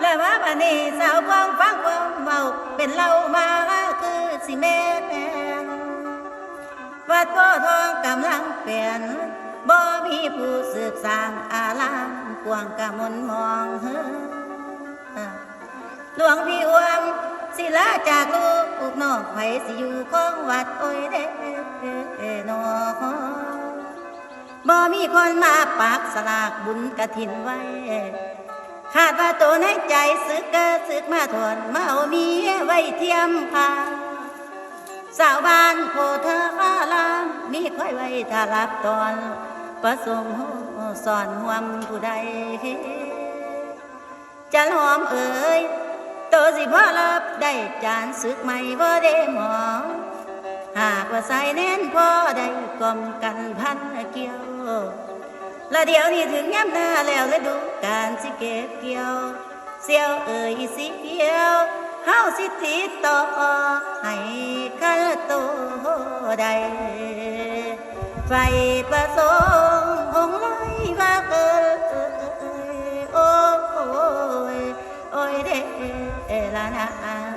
และว่าบัดนี้สาวกองฟังความเมาเป็นเรามาคือสิแม่นวัดโพธิ์ทองกำลังเปลี่ยนบ่มีผู้สืบสร้างอารามกวางกะมนมองเฮ้อหลวงพี่อวมศิลาจากลูกอุกนอกไผสิอยู่ของวัดโอ้ยเด้นอบ่มีคนมาปักสลากบุญกระถินไว้ คาดว่าโตในใจสึกเกิดสึกมาถอนมาเอาเมียไว้เทียมพาสาวบ้านโพธารามมีคอยไว้ถ้ารับตอนประสงค์สอนห่วมผู้ใดจันหอมเอ๋ยโตสิพ่อรับได้จานสึกใหม่บ่ได้หมอ หากว่าใส่แน่นพ่อได้กลมกันพันเกี่ยว ละเดี๋ยวนี้ถึงย้ำหน้าแล้วฤดูการสิเก็บเกี่ยวเสียวเอ่ยสิเกี่ยวเฮาสิติดต่อให้คันโตใดไฟประสงค์องลอยว่าเอ่ยโอ้ยโอ้ยเด้ละนา